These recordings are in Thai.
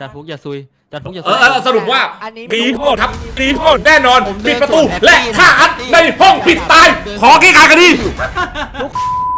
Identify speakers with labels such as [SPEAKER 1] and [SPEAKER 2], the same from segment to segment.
[SPEAKER 1] จานฟุกอย่าซุยจานฟุกอย่า
[SPEAKER 2] เอ
[SPEAKER 1] ซุ
[SPEAKER 2] อยเออสรุปว่า
[SPEAKER 3] อันนี้
[SPEAKER 2] ตีโทษครับตีโทษแน่นอน
[SPEAKER 1] ผมเดิ
[SPEAKER 2] ปิ
[SPEAKER 1] น
[SPEAKER 2] ดประตู
[SPEAKER 1] สวน
[SPEAKER 2] และ
[SPEAKER 1] แฮปปี้
[SPEAKER 2] ฆ่าอัด
[SPEAKER 1] แฮปปี้
[SPEAKER 2] ในห้องปิดตาย
[SPEAKER 1] เดิน
[SPEAKER 2] ขอกี่การกันดี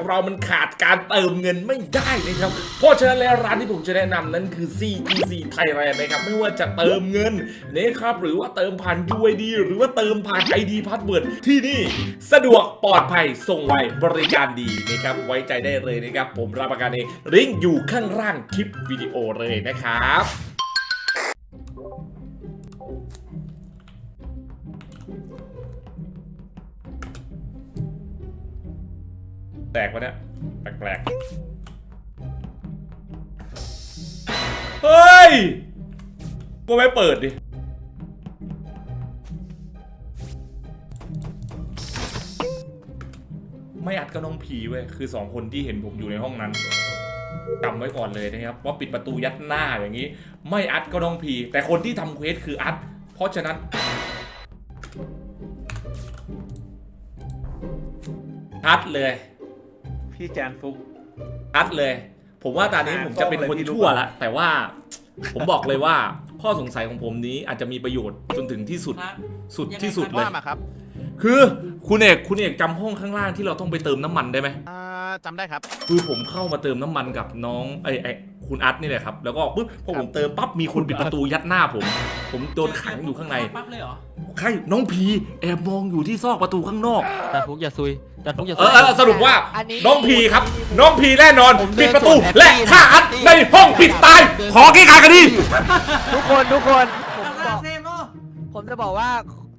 [SPEAKER 2] งเรามันขาดการเติมเงินไม่ได้นะครับ เพราะฉะนั้นแล้วร้านที่ผมจะแนะนำนั้นคือ CTC Thailand นะครับไม่ว่าจะเติมเงินนะครับหรือว่าเติมผ่าน UID หรือว่าเติมผ่าน ID Password ที่นี่สะดวกปลอดภัยส่งไวบริการดีนะครับไว้ใจได้เลยนะครับผมรับประกันเองลิงก์อยู่ข้างล่างคลิปวิดีโอเลยนะครับ แตกปะเนี่ยแปลกๆ เฮ้ยก็ไม่เปิดดิ ไม่อัดก็น้องผีเว้ย คือสองคนที่เห็นผมอยู่ในห้องนั้นจำไว้ก่อนเลยนะครับ ว่าปิดประตูยัดหน้าอย่างนี้ ไม่อัดก็น้องผี แต่คนที่ทำเควสคืออัด เพราะฉะนั้นอัดเลย
[SPEAKER 4] พี่แจนฟุก
[SPEAKER 2] อัดเลย ผมว่าตอนนี้ผมจะเป็นคนชั่วละแต่ว่าผมบอกเลยว่าข้อสงสัยของผมนี้อาจจะมีประโยชน์จนถึงที่สุด
[SPEAKER 5] ครับ
[SPEAKER 2] สุดที่สุดเลย
[SPEAKER 4] ว่ามาครับ
[SPEAKER 2] คือคุณเอกคุณเอกจำห้องข้างล่างที่เราต้องไปเติมน้ำมันได้ไหม
[SPEAKER 4] อ่า จำได้ครับ
[SPEAKER 2] คือผมเข้ามาเติมน้ำมันกับน้องไอ้ไอ้คุณอัดนี่แหละครับ แล้วก็ปุ๊บพอผมเติมปั๊บมีคนปิดประตูยัดหน้าผม ผมโดนขังอยู่ข้างใน
[SPEAKER 5] ปั๊บเลยเหรอ
[SPEAKER 2] ใครน้องพีแอบมองอยู่ที่ซอกประตูข้างนอก
[SPEAKER 1] จานฟุกอย่าซุยจานฟุกอย่า
[SPEAKER 2] เอ
[SPEAKER 1] ซุ
[SPEAKER 2] อยเออสรุปว่า
[SPEAKER 3] อันนี้
[SPEAKER 2] น้องพีครับ น้องพีแน่นอน
[SPEAKER 1] ผมเดิน
[SPEAKER 2] ปิดประตู
[SPEAKER 1] สวนแฮปปี้
[SPEAKER 2] และฆ่าอัด
[SPEAKER 1] แฮปปี้
[SPEAKER 2] ในห้องปิดตาย
[SPEAKER 1] เดิน
[SPEAKER 2] ขอกี่การกันดี
[SPEAKER 3] ทุกคนทุกคนผม
[SPEAKER 5] เอา
[SPEAKER 3] บ
[SPEAKER 5] ละ
[SPEAKER 3] อก
[SPEAKER 5] เซมโอ
[SPEAKER 3] ผมจะบอกว่า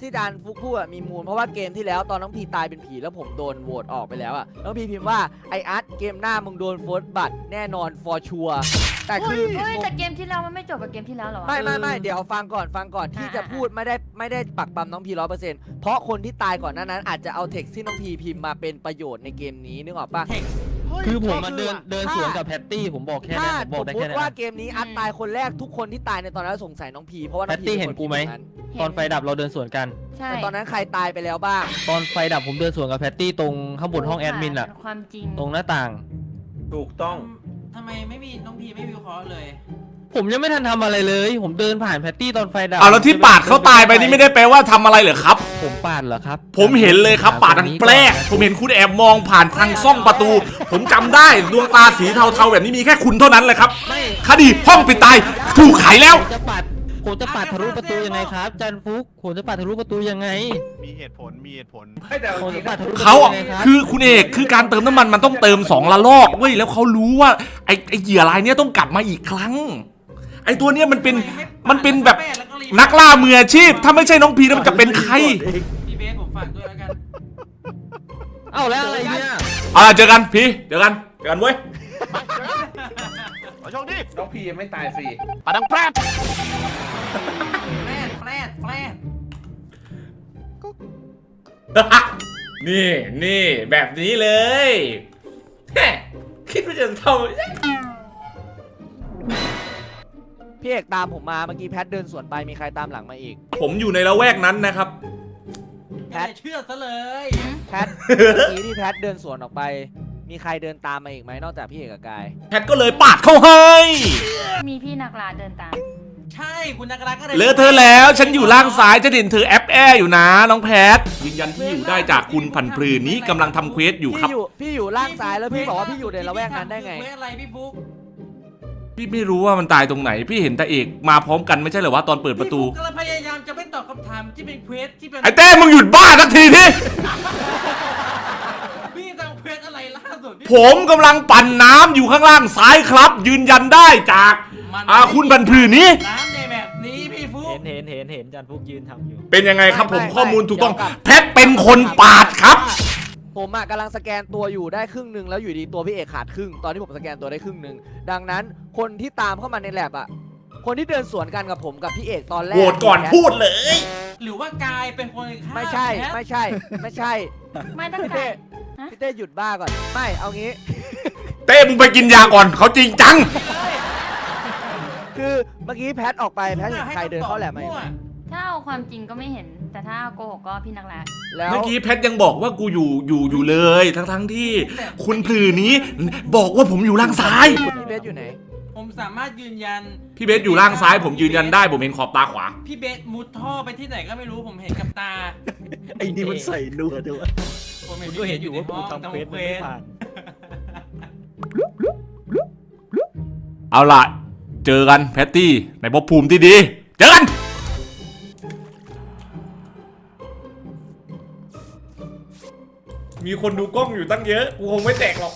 [SPEAKER 3] ที่ดานฟุกพูดอะมีมูลเพราะว่าเกมที่แล้วตอนน้องพีตายเป็นผีแล้วผมโดนโหวตออกไปแล้วอะน้องพีพิมพ์ว่าไออาร์ตเกมหน้ามึงโดนโฟร์บัตแน่นอนฟอร์ชัวแต่คือ
[SPEAKER 6] เฮ้ย
[SPEAKER 3] ผม
[SPEAKER 6] แต่เกมที่แล้วมันไม่จบกับเกมที่แล้วเหรอวะ
[SPEAKER 3] ไม่ไม่ไม่เดี๋ยวฟังก่อนฟังก่อนที่
[SPEAKER 6] อ่า
[SPEAKER 3] จะพูดไม่ได้ไม่ได้ปักปั๊มน้องพีร้อยเปอร์เซ็นต์เพราะคนที่ตายก่อนหน้านั้นอาจจะเอาเท็กซ์ที่น้องพีพิมพ์มาเป็นประโยชน์ในเกมนี้นึกออกปะ
[SPEAKER 5] เทค
[SPEAKER 1] คือผมมา
[SPEAKER 3] ก็คือ
[SPEAKER 1] เดินเดิน
[SPEAKER 3] ถ้า
[SPEAKER 1] สวนกับแพตตี้ผมบอกแค่
[SPEAKER 3] ถ้า
[SPEAKER 1] นั้นผมบอกได้
[SPEAKER 3] สมม
[SPEAKER 1] แค่
[SPEAKER 3] ติ
[SPEAKER 1] นั้น
[SPEAKER 3] ว่า
[SPEAKER 1] นะ
[SPEAKER 3] เกมนี้อัดตายคนแรกทุกคนที่ตายในตอนนั้นสงสัยน้องพีเพราะว่าน้องพี
[SPEAKER 1] แพตตี้เห็นกูไหม
[SPEAKER 3] ป็คที่อยู่ตรง
[SPEAKER 1] ตอนไฟดับเราเดินสวนกัน
[SPEAKER 6] ใช่
[SPEAKER 3] แต่ตอนนั้นใครตายไปแล้วบ้าง
[SPEAKER 1] ตอนไฟดับผมเดินสวนกับแพตตี้ตรงข้างบนห้องแอดมินอะ
[SPEAKER 6] ความจริง
[SPEAKER 1] ตรงหน้าต่าง
[SPEAKER 4] ถูกต้อง
[SPEAKER 5] ทำไมไม่มีน้องพีไม่วิเคราะห์เลย
[SPEAKER 1] ผมยังไม่ทันทำอะไรเลย ผมเดินผ่านแพตตี้ตอนไฟดับ
[SPEAKER 2] เอาแล้วที่ปาดเขาตายไปนี่ไม่ได้แปลว่าทำอะไรเหรอครับ
[SPEAKER 1] ผมปาดเหรอครับ
[SPEAKER 2] ผมเห็นเลยครับปาดดังแปลกผมเห็นคุณแอบมองผ่านทางซ่องประตู ผมจำได้ดวงตาสีเทาๆแบบนี้มีแค่คุณเท่านั้นแหละครับ
[SPEAKER 1] ไม่
[SPEAKER 2] คดีห้องปิดตายถูกไขแล้ว
[SPEAKER 1] ผมจะปาดผมจะปาดทะลุประตูยังไงครับจันฟุกผมจะปาดทะลุประตูยังไง
[SPEAKER 4] มีเหตุผล มีเหตุผล
[SPEAKER 1] ผมจะปาดทะลุประตู
[SPEAKER 2] เขา
[SPEAKER 1] ยังไงครับ
[SPEAKER 2] คือคุณเอกคือการเติมน้ำมันมันต้องเติมสองละลอกเว้ยแล้วเขารู้ว่าไอ้ไอ้เหยื่อรายเนี้ยต้องกลับมาอีกครั้ง ไอ้ตัวเนี้ยมันเป็น
[SPEAKER 5] ทำไไมั
[SPEAKER 2] นเป็นแบบ
[SPEAKER 5] ปาดล้วรีบ
[SPEAKER 2] นักล่ามืออาชีพ ถ้าไม่ใช่น้องพีแล้วมันจะเป็นใคร
[SPEAKER 5] พี่เบสผมฝากด้วยแล้วกัน
[SPEAKER 1] เอ้าแล้วอะไรเนี่ย
[SPEAKER 2] อ่าเจอกันพี่เจอกันเจอกันเว้ย
[SPEAKER 4] ขอโชคดี
[SPEAKER 7] น้องพียังไม่ตายฟรี
[SPEAKER 4] ปาดังแปรด
[SPEAKER 5] แปลดแปลดแปลด
[SPEAKER 2] นี่นี่แบบนี้เลยแฮะคิดว่าจะท
[SPEAKER 3] พี่เอกตามผมมาเมื่อกี้แพทเดินสวนไปมีใครตามหลังมาอีกำ
[SPEAKER 2] ผมอยู่ในละแวกนั้นนะครับ
[SPEAKER 5] แพทเชื่อซะเลย
[SPEAKER 3] แพท เมื่อกี้ที่แพทเดินสวนออกไป มีใครเดินตามมาอีกไหมนอกจากพี่เอกกับกาย
[SPEAKER 2] แพทก็เลยปาดเข้าให้
[SPEAKER 6] มีพี่นักล่าเดินตาม
[SPEAKER 5] ใช่คุณนักรักก็เลย
[SPEAKER 2] เลอะเธอะแล้ว ฉันอยู่ล่างซ้ายจะเด่นเธอแอปแอร์อยู่นะ น้องแพทยืนยันที่อยู่ได้จากคุณพันปรือนี้กำลังทำเควสอยู่ค
[SPEAKER 3] พี่
[SPEAKER 2] รับ
[SPEAKER 3] อยู่พี่อยู่ล่างซ้ายแล้วพี่บอกว่าพี่อยู่ในละแวกนั้นได้ไง
[SPEAKER 5] เควสอะไรพี่ฟุก
[SPEAKER 2] พี่ไม่รู้ว่ามันตายตรงไหน พี่เห็นตาเอกมาพร้อมกันไม่ใช่เหรอวะตอนเปิดประตู
[SPEAKER 5] พี่ฟุกกำลังพยายามจะไม่ตอบคำถามที่เป็นเควสที่เป็น
[SPEAKER 2] ไอ้เต้มึงหยุดบ้าสักทีที่
[SPEAKER 5] พี่ทำเควสอะไรล่าสุดพี่
[SPEAKER 2] ผมกำลังปั่นน้ำอยู่ข้างล่างซ้ายครับ ยืนยันได้จาก
[SPEAKER 5] มัน
[SPEAKER 2] อาคุณพันปรือนี้
[SPEAKER 5] น้ำในแบบนี้พี่ฟุก
[SPEAKER 1] เห็นเห็นเห็นเห็นจันฟุกยืนทำอยู่
[SPEAKER 2] เป็นยังไงครับผม
[SPEAKER 3] ไม่ไม่
[SPEAKER 2] ข้อมูลถูกต้อง
[SPEAKER 3] เดี๋ยวก่อน
[SPEAKER 2] แพทเป็นคนปาดครับ
[SPEAKER 3] ผมอะกำลังสแกนตัวอยู่ได้ครึ่งหนึ่งแล้วอยู่ดีตัวพี่เอกขาดครึ่งตอนที่ผมสแกนตัวได้ครึ่งหนึ่งดังนั้นคนที่ตามเข้ามาในแลบอะคนที่เดินสวนกันกับผมกับพี่เอกตอนแรก
[SPEAKER 2] โหวตก่อนพูดเลย
[SPEAKER 5] หรือว่ากายเป็นคนฆ่า
[SPEAKER 3] ไม่ใช่
[SPEAKER 5] แพท
[SPEAKER 3] ไม่ใช่ ไม่ใช่
[SPEAKER 6] ไม่ตั้ง
[SPEAKER 3] พี่
[SPEAKER 6] ใจ
[SPEAKER 3] เต้
[SPEAKER 6] ฮะ
[SPEAKER 3] พี่เต้หยุดบ้าก่อนไม่เอางี้
[SPEAKER 2] เต้มึงไปกินยาก่อนเขาจริงจัง
[SPEAKER 3] คือเมื่อกี้แพทออกไปแพทเห็นใครเดินเข้าแหลมไหม
[SPEAKER 5] มั่ว
[SPEAKER 6] ถ้าเอาความจริงก็ไม่เห็น แต่ถ้าเอาโกหกก็พี่นักล่า
[SPEAKER 3] แล้ว
[SPEAKER 2] เมื่อกี้แพทยังบอกว่ากูอยู่อยู่อยู่เลย ทั้งทั้งๆที่ คุณพลือนี้บอกว่าผมอยู่ล่างซ้าย
[SPEAKER 3] พี่เบสอยู่ไหน
[SPEAKER 5] ผมสามารถยืนยัน
[SPEAKER 2] พี่เบสอยู่ล่างซ้าย ผมยืนยันได้ผมเห็นขอบตาขวา
[SPEAKER 5] พี่เบสมุดท่อไปที่ไหนก็ไม่รู้ผมเห็นกับตา
[SPEAKER 1] ไอ้นี่มันใส่นัวด้วย
[SPEAKER 5] ผมเห็น
[SPEAKER 1] ก็เห็นอยู่ว่ากู
[SPEAKER 5] ในห้ง
[SPEAKER 1] ทำเควสมันไม่ผ่าน
[SPEAKER 2] เอาล่ะ เจอกันแพตตี้ในภพภูมิที่ดี เจอกัน มีคนดูกล้องอยู่ตั้งเยอะ กูคงไม่แตกหรอก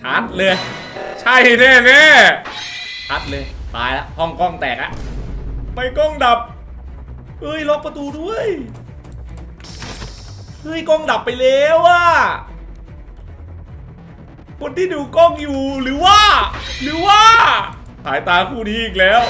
[SPEAKER 2] ชัดเลย ใช่แน่แน่ชัดเลย ตายล้วห้องกล้องแตกอะไปกล้องดับเฮ้ยล็อกประตูด้วย เฮ้ยกล้องดับไปแล้วอะคนที่ดูกล้องอยู่หรือว่า หรือว่า สายตาคู่นี้อีกแล้ว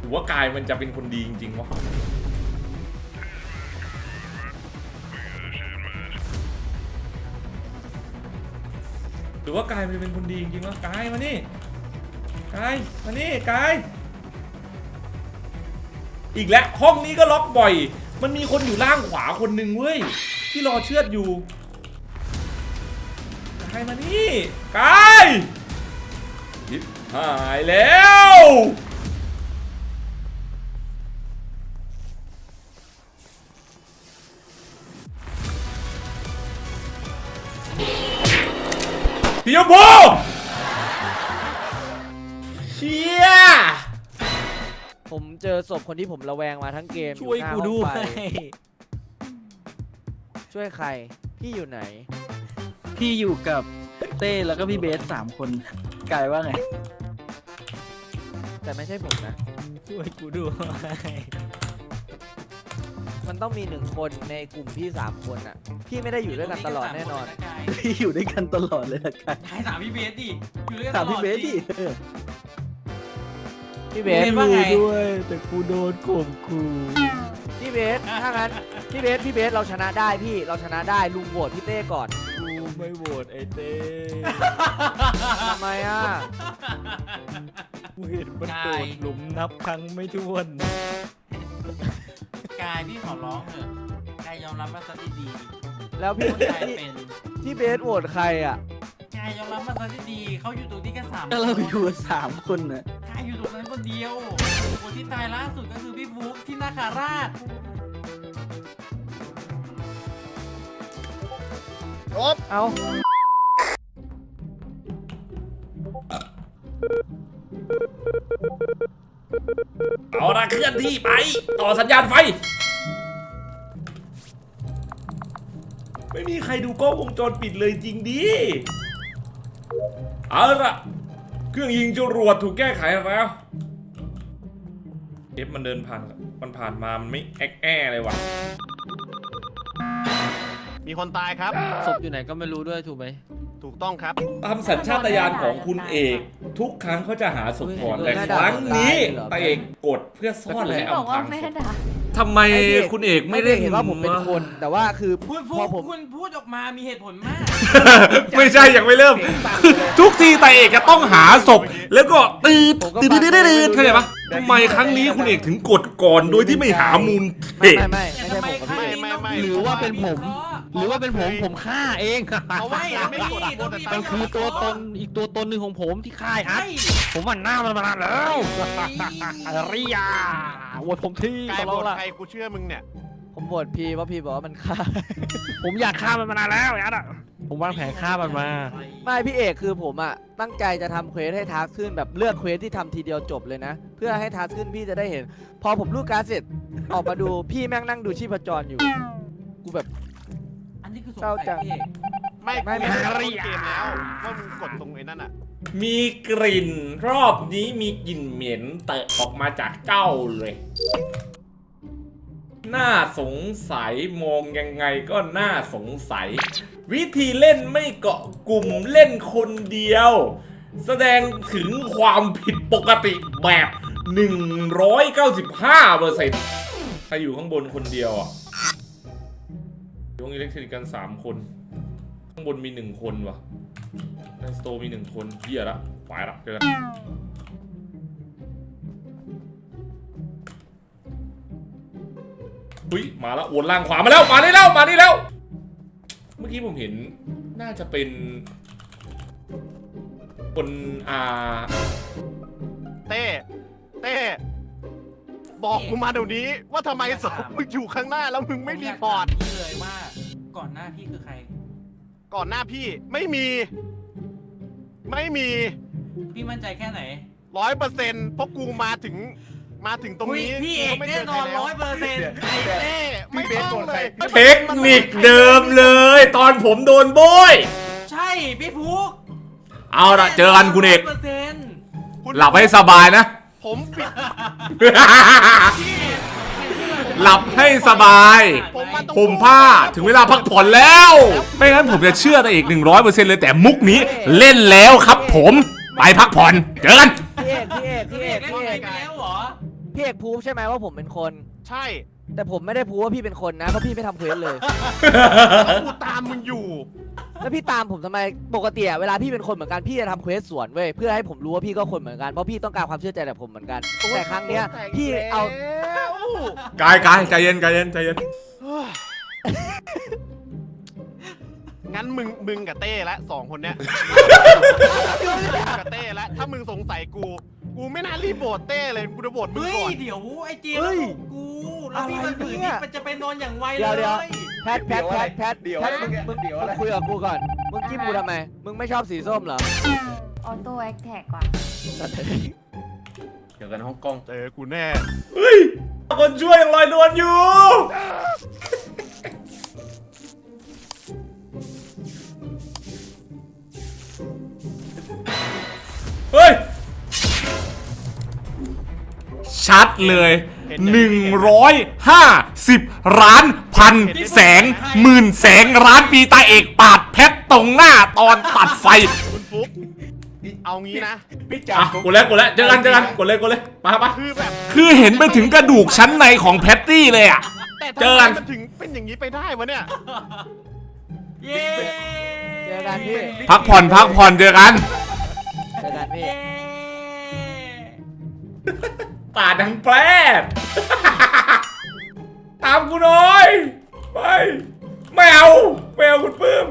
[SPEAKER 2] หรือว่ากายมันจะเป็นคนดีจริงๆวะหรือว่ากายมันจะเป็นคนดีจริงๆวะกายมานี่กายมานี่กายอีกแล้วห้องนี้ก็ล็อกบ่อย มันมีคนอยู่ล่างขวาคนหนึ่งเว้ยที่รอเชือดอยู่กายมานี่กายหายแล้ว
[SPEAKER 3] ศพคนที่ผมระแวงมาทั้งเกม
[SPEAKER 1] ช่วย
[SPEAKER 3] อหน้า
[SPEAKER 1] กู
[SPEAKER 3] ห้อง
[SPEAKER 1] ด้ว
[SPEAKER 3] ไฟ
[SPEAKER 1] ย
[SPEAKER 3] ช่วยใคร พี่อยู่ไหน
[SPEAKER 1] พี่อยู่กับเต้แล้วก็พี่เบสสามคนกายว่าไง
[SPEAKER 3] แต่ไม่ใช่ผมนะ
[SPEAKER 1] ช่วยกูด้วย
[SPEAKER 3] มันต้องมีหนึ่งคนในกลุ่มพี่สามคนอะ พี่ไม่ได้อยู่ด้วยกันตลอดแน่นอน
[SPEAKER 1] พี่อยู่ด้วยกันตลอดเลยละกัน
[SPEAKER 5] ใครถามพี่เบสดิอยู่ด้วยกัน
[SPEAKER 1] ถามพี่เบสดิ
[SPEAKER 3] พี่เบ
[SPEAKER 5] เบ
[SPEAKER 3] ส
[SPEAKER 5] สว่าไง
[SPEAKER 1] ด้วย แต่กูโดนข่มขู่
[SPEAKER 3] พี่เบสถ้างั้นพี่เบสพี่เบสเราชนะได้พี่เราชนะได้ลุงโหวตพี่เต้ก่อน
[SPEAKER 1] กูไม่โหวตไอ้เต้
[SPEAKER 3] ทำไมอะ
[SPEAKER 1] กูเห็นมันโดดหลุมนับครั้งไม่ถ้วน
[SPEAKER 5] กายพี่ขอร้องเถอะกายยอมรับมาซะดี
[SPEAKER 3] แล้วพี่
[SPEAKER 5] ๆว่ากาย
[SPEAKER 3] พี่
[SPEAKER 5] เป็น
[SPEAKER 3] พี่เบสโหวตใครอะ
[SPEAKER 5] กายยอมรับมาซะดีๆเขาอยู่ตรงนี้กันสาม
[SPEAKER 1] ถ้าเราอยู่กันสามคนน่ะ
[SPEAKER 5] กายอยู่ตรงนั้นคนเดียวคนที่ตายล่าสุดก็คือพี่ฟุกที่นาคาราช
[SPEAKER 3] เอา
[SPEAKER 2] เอาละเคลื่อนที่ไป ต่อสัญญาณไฟ ไม่มีใครดูกล้องวงจรปิดเลยจริงดิ เอาละ เครื่องยิงจรวดถูกแก้ไขแล้วเอฟมันเดินผ่าน มันผ่านมา มันไม่แอกแอเลยว่ะ
[SPEAKER 4] มีคนตายครับ
[SPEAKER 3] ศพอยู่ไหนก็ไม่รู้ด้วยถูกไหม
[SPEAKER 4] ถูกต้องครับ
[SPEAKER 2] ตามสัญชาตญาณของคุณเอก ทุกครั้งเขาจะหาศพก่อน
[SPEAKER 3] เฮ้ย
[SPEAKER 2] แต่
[SPEAKER 3] แม่
[SPEAKER 2] ค
[SPEAKER 3] ด่า
[SPEAKER 2] รั้งนี้
[SPEAKER 3] เหรอ
[SPEAKER 2] ตาเอกกดเพื่อซ่อนและ
[SPEAKER 6] บอก
[SPEAKER 2] อำพ
[SPEAKER 6] ว่าา
[SPEAKER 2] ง
[SPEAKER 6] แม่
[SPEAKER 2] ศพ
[SPEAKER 6] ด่า
[SPEAKER 2] ทำไม
[SPEAKER 3] ไอ้เอก
[SPEAKER 2] คุณเอกไม่เล่น
[SPEAKER 3] เห็นว่าผมเป็นคน แต่ว่าคือ
[SPEAKER 5] คุณฟุ
[SPEAKER 3] พอกผม
[SPEAKER 5] คุณพูดออกมามีเหตุผลมาก
[SPEAKER 2] ไม่ใช่ยังไม่เริ่ม ทุกทีตาเอกจะต้องหาศพ แล้วก็ตืด
[SPEAKER 3] ผมก็
[SPEAKER 2] ตืด
[SPEAKER 3] ฟั
[SPEAKER 2] ตื
[SPEAKER 3] ง
[SPEAKER 2] ดตืด
[SPEAKER 3] ไม่
[SPEAKER 2] ตื
[SPEAKER 3] รู้
[SPEAKER 2] ดเข้าใจปะ
[SPEAKER 3] เรื่อง
[SPEAKER 2] ทำไมครั้งนี้คุณเอกถึงกดก่อนโดยที่ไม่หามูลเห
[SPEAKER 3] ไม่
[SPEAKER 2] ตุ
[SPEAKER 3] ไม่ไม่
[SPEAKER 5] แต่
[SPEAKER 3] ไม่
[SPEAKER 5] ทำ
[SPEAKER 3] ใช่
[SPEAKER 5] ไม
[SPEAKER 3] ผมกับ
[SPEAKER 5] ครั้ง
[SPEAKER 3] พี่
[SPEAKER 5] นี้
[SPEAKER 4] ไม่ไม่ไม่
[SPEAKER 1] หรือว่าเป็นผม หรือว่าเป็นผมผมฆ่าเอง
[SPEAKER 5] เพราะว่าไม่กด
[SPEAKER 1] มันคือตัวตนอีกตัวตนหนึ่งของผมที่ค่ายอั
[SPEAKER 5] ใช่
[SPEAKER 1] ดผมวันหน้ามันมานานแล้วริยาโหวตผมที่
[SPEAKER 4] กา
[SPEAKER 1] ต
[SPEAKER 4] ย
[SPEAKER 1] ล
[SPEAKER 4] บ
[SPEAKER 1] อ
[SPEAKER 4] ท
[SPEAKER 1] ดละ
[SPEAKER 4] ใครกูเชื่อมึงเนี่ย
[SPEAKER 3] ผมโหวตพี่เพราะพี่บอกว่ามันฆ่า
[SPEAKER 1] ผมอยากฆ่ามันมานานแล้วอัดอะผมวางแผนฆ่ามันมา
[SPEAKER 3] ไม่พี่เอกคือผมอะตั้งใจจะทำเควสให้ทาสขึ้นแบบเลือกเควสที่ทำทีเดียวจบเลยนะ เพื่อให้ทาสขึ้นพี่จะได้เห็น พอผมรูดการดเสร็จออกมาดูพี่แม่งนั่งดูชีพจรอยู่ กูแบบ
[SPEAKER 5] อันนี้ คือสง
[SPEAKER 3] เศร้าจั
[SPEAKER 5] สัย
[SPEAKER 3] ง
[SPEAKER 5] พี่เอก
[SPEAKER 4] ไม่
[SPEAKER 3] ไม่
[SPEAKER 4] ไม่
[SPEAKER 3] ไม่
[SPEAKER 4] ไม่ต้นเกมแล้วว่ามึงกดตรงไอ้นั่นอะ
[SPEAKER 2] มีกลิ่น รอบนี้มีกลิ่นเหม็นเตะออกมาจากเจ้าเลย น่าสงสัยมองยังไงก็น่าสงสัย วิธีเล่นไม่เกาะกลุ่มเล่นคนเดียว แสดงถึงความผิดปกติแบบ 195เปอร์เซ็นต์ใครอยู่ข้างบนคนเดียวอะอ ยู่ห้องอิเล็กทริกกัน3คน ข้างบนมี1คนวะในสโตร์มี1คนเฮียละไปละเจอกันอุ้ยมาแล้ววนล่างขวามาแล้วมานี่แล้วมานี่แล้ว เมื่อกี้ผมเห็นน่าจะเป็น คนอ่า
[SPEAKER 4] เต้เต้บอกกูมาเดี๋ยวนี้ว่าทำไมสองมึงอยู่ข้างหน้าแล้วมึงไม่รีพอร์ต
[SPEAKER 5] ผมยากถามพี่เลยว่า ก่อนหน้าพี่คือใคร
[SPEAKER 4] ก่อนหน้าพี่ไม่มี ไม่มี
[SPEAKER 5] พี่มั่นใจแค่ไหน
[SPEAKER 4] ร้อยเปอร์เซ็นต์เพราะกูมาถึงมาถึงตรงนี้
[SPEAKER 5] อุ๊ยพี่เอก
[SPEAKER 4] ไม่
[SPEAKER 5] แน่
[SPEAKER 4] จ
[SPEAKER 5] นอน
[SPEAKER 4] ใคแล้ว
[SPEAKER 5] ร้อยเปอร์เซ็นต์
[SPEAKER 4] ไอ้เต้ไม่ต้องเลย
[SPEAKER 2] เทคนิคเดิมเลย ตอนผมโดนโบย
[SPEAKER 5] ใช่พี่ฟุก
[SPEAKER 2] เอาละเจอกันคุณเอก
[SPEAKER 5] เปอร์เซ็นต์
[SPEAKER 4] คุณ
[SPEAKER 2] หลับให้สบายนะ
[SPEAKER 4] ผมปิด
[SPEAKER 5] พี่เอก
[SPEAKER 2] หลับให้สบาย
[SPEAKER 4] ผมมาตรง
[SPEAKER 2] ผมผ้าถึงเวลาพักผ่อนแล้ว ไม่งั้นผมจะเชื่อตัวเอก100%เลยแต่มุกนี้เล่นแล้วครับผมไปพักผ่อนเจอกัน
[SPEAKER 3] พี่เอกพี่เอก
[SPEAKER 5] พี่
[SPEAKER 3] พี่
[SPEAKER 5] เอ
[SPEAKER 3] เอกก
[SPEAKER 5] เล่น
[SPEAKER 3] พี่
[SPEAKER 5] ไป
[SPEAKER 3] เอก
[SPEAKER 5] แล้วเหรอ
[SPEAKER 3] พี่เอกพูฟใช่ไหมว่าผมเป็นคน
[SPEAKER 4] ใช่
[SPEAKER 3] แต่ผมไม่ได้พูฟว่าพี่เป็นคนนะเพราะพี่ไม่ทำเควสเลย
[SPEAKER 4] แล้วกูตามมึงอยู่
[SPEAKER 3] แล้วพี่ตามผมทำไมปกติอะเวลาพี่เป็นคนเหมือนกันพี่จะทำเควสสวนเว้ยเพื่อให้ผมรู้ว่าพี่ก็คนเหมือนกันเพราะพี่ต้องการความเชื่อใจจากผมเหมือนกันแต่ครั้งเนี้ยพี่เอา
[SPEAKER 4] แล้ว
[SPEAKER 2] กายกายใจเย็นใจเย็นใจเย็น
[SPEAKER 4] งั้นมึงมึงกับเต้ละสองคนเนี้ยกับเต้ละถ้ามึงสงสัยกู กูไม่น่ารีบโบดเต้เลยกูจะโบดมึง
[SPEAKER 5] เฮ้ย
[SPEAKER 4] ก่อน
[SPEAKER 5] เดี๋ยวไอ้เจมส์แล้วบอกกูแล้วพี่มันถือนี่มันจะไปนอนอย่างไวเล
[SPEAKER 3] เดี๋ยวเดี๋ยว
[SPEAKER 5] ย
[SPEAKER 3] แพทแพทแพทแพท
[SPEAKER 7] เดี๋ยว
[SPEAKER 3] แพ
[SPEAKER 7] อะไร
[SPEAKER 3] ทมึงมึง
[SPEAKER 7] เดี๋ยวอะไร
[SPEAKER 3] มึงคุยกับกูก่อน มึงจิ้มกูทำไม มึงไม่ชอบสีส้มเหรอ
[SPEAKER 6] ออโต้แอคแท็กว่ะ
[SPEAKER 7] เดี๋ยวกันฮ่องกง
[SPEAKER 4] เจอกูแน่
[SPEAKER 2] เฮ้ย คนช่วยยังลอยนวลอยู่ เฮ้ย ชัดเลย 150ล้านพันแสงหมื่นแสงร้านปีตาเอกปาดเพชรตรงหน้าตอนตัดไฟ
[SPEAKER 4] คุณฟุ๊ก เอางี้นะ
[SPEAKER 7] พี่จั
[SPEAKER 2] อะกดเลยกดเลยเจอกันเจอกันกดเลยกดเลยมาปะ
[SPEAKER 4] คือแบบ
[SPEAKER 2] คือเห็นไปถึงกระดูกชั้นในของแพตตี้เลยอะ
[SPEAKER 4] แต่
[SPEAKER 2] เจ
[SPEAKER 4] ทำ
[SPEAKER 2] อ
[SPEAKER 4] ไม
[SPEAKER 2] กัน
[SPEAKER 4] มันถึงเป็นอย่างนี้ไปได้วะเนี่ย
[SPEAKER 5] เย้
[SPEAKER 3] เจอกันพี่
[SPEAKER 2] พักผ่อนพักผ่อนเจอกัน
[SPEAKER 3] เจอกันพี่
[SPEAKER 5] เย้
[SPEAKER 2] ตาดังแปรด ตามกูหน่อย ไป ไม่เอาไม่เอาคุณปื้ม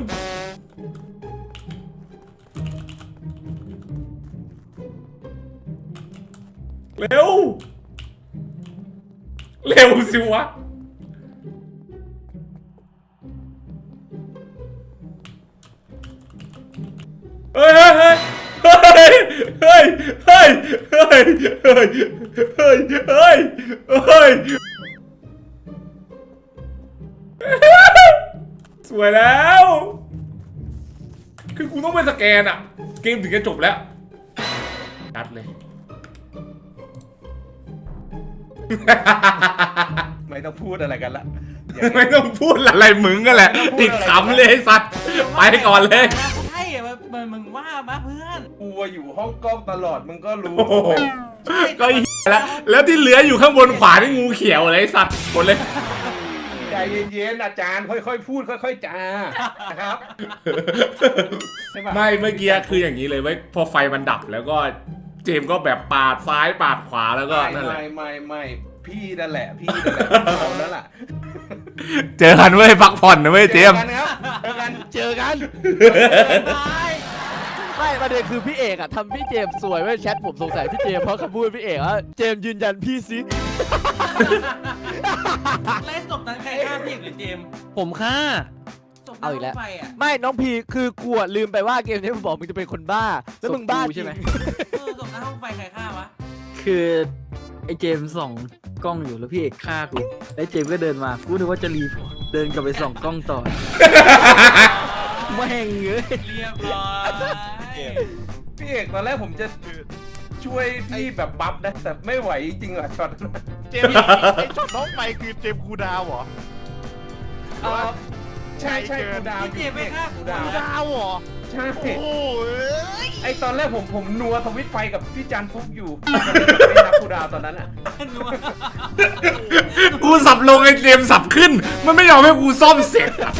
[SPEAKER 2] เร็ว เร็วสิวะเฮ้ยเฮ้ยเฮ้ยเฮ้ยเฮ้ยเฮ้ยเฮ้ยเฮ้ยเฮ้ยสวยแล้ว คือกูต้องไปสแกนอะเกมถึงจะจบแล้ว นัดเลย
[SPEAKER 7] ไม่ต้องพูดอะไรกันละ
[SPEAKER 2] ไม่ต้องพูดอะไรมึงก็แหละ ติดขำเลยไอ้สัตว์ไปก่อนเลย
[SPEAKER 5] ใช่อะมันมึงว่ามาเพื่อน
[SPEAKER 7] กูอยู่ฮ่องกงตลอดมึงก็รู้
[SPEAKER 2] โอ้โหก็เหี้ยแล้วแล้วที่เหลืออยู่ข้างบนขวานี่งูเขียวอะไรไอ้สัตว์กดเลย
[SPEAKER 7] ใจเย็นๆอาจารย์ค่อยๆพูดค่อย ๆจานะครับใช่ปะ
[SPEAKER 2] ไม่เมื่อกี้คืออย่างนี้เลยเว้ยพอไฟมันดับแล้วก็ เจมส์ก็แบบปาดซ้ายปาดขวาแล้วก็
[SPEAKER 7] ไม่
[SPEAKER 2] นั่นแหละ
[SPEAKER 7] ไม่ไม่ไม่พี่นั่นแหละ พี่นั่นแหละเอาแล้วล่ะ
[SPEAKER 2] เจอกันเว้ยพักผ่อนนะเว้ยเจมส์
[SPEAKER 7] กันครับเจอกัน
[SPEAKER 3] เจอกัน
[SPEAKER 5] ตาย
[SPEAKER 3] ไม่ประเด็นคือพี่เอกอะทำพี่เจมส์สวยเว้ยแชทผมสงสัยพี่เจมส์เพราะคำพูดพี่เอกว่าเจมส์ยืนยันพี่ซิ
[SPEAKER 5] ไล่ศพนั้นใครฆ่าพี่เอกหรือเจมส์
[SPEAKER 1] ผมฆ่า
[SPEAKER 5] ศพ
[SPEAKER 3] เอาอีกแล้ว
[SPEAKER 5] รถไฟอะ
[SPEAKER 3] ไม่น้องพีคือกลัวลืมไปว่าเกมนี้มึงบอกมึงจะเป็นคนบ้า แล้วมึงบ้าจริง
[SPEAKER 5] เออศพนั้นห้องไฟใครฆ่าวะ
[SPEAKER 8] คือไอ้เจมส์ส่องกล้องอยู่แล้วพี่เอกฆ่ากูแล้วเจมส์ก็เดินมากูนึกว่าจะรีพอร์ตเดินกลับไปส่องกล้องต่อแม่งเอ้ย
[SPEAKER 5] เรียบร้อย
[SPEAKER 7] พี่เอกตอนแรกผมจะช่วยพี่แบบบัฟนะแต่ไม่ไหวจริงๆว่ะช็อตนั้น
[SPEAKER 4] เจมส์ไอ้ช็อตน้องไปคือเจมส์คูดาวเหรอ
[SPEAKER 7] เออ ใช่ใช่กูดาว
[SPEAKER 5] พี่เจมส์ไม่ฆ่า
[SPEAKER 7] กู
[SPEAKER 5] กู
[SPEAKER 7] ดาว
[SPEAKER 4] คูดาวเหรอ
[SPEAKER 7] ใช่
[SPEAKER 4] โอ้ย
[SPEAKER 7] ไอตอนแรกผมผมนัวสวิตช์ไฟกับพี่จันฟุกอยู่ไม่นับกูดาวตอนนั้นอะ
[SPEAKER 5] นัว
[SPEAKER 2] กูสับลงไอ้เจมส์สับขึ้น มันไม่ยอมให้กูซ่อมเสร็จอะ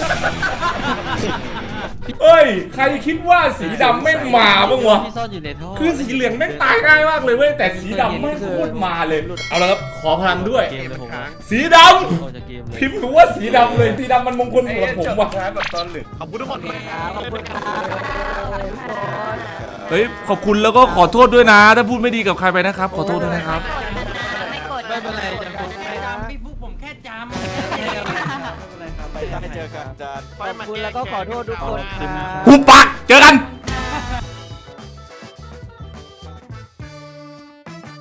[SPEAKER 2] เฮ้ย ใครคิดว่าสีดำไม่งมาบ้างวะ
[SPEAKER 1] ที่ซ่อนอยู่ในท่อ
[SPEAKER 2] คือสีเหลืองแม่งตายง่ายมากเลยเว้ยแต่สีดำไม่งโคตรมาเลย เอาละครับขอพลังด้วย
[SPEAKER 1] เกมเลยผมว่า
[SPEAKER 2] สีด
[SPEAKER 1] ออกจากเกมเลำย
[SPEAKER 2] พิมพ์หนูว่าสีดำเลยสีดำมันมงคล
[SPEAKER 7] ไอ้
[SPEAKER 2] สำหรับผม
[SPEAKER 7] ช็อต
[SPEAKER 2] ว่ะ
[SPEAKER 7] สุดท้ายแบบตอนเหลือ
[SPEAKER 4] ขอบคุณทุกคน
[SPEAKER 3] ครับขอบคุณครับ
[SPEAKER 2] เฮ้ยขอบคุณแล้วก็ขอโทษด้วยนะ ถ้าพูดไม่ดีกับใครไปนะครับ ขอโทษด้วยนะครับ
[SPEAKER 6] ไม่กด
[SPEAKER 1] ไม่เป็นไรจัน
[SPEAKER 3] ขอบคุณแล้วก็ขอโทษทุกคนครับ
[SPEAKER 2] หูปากเจอกัน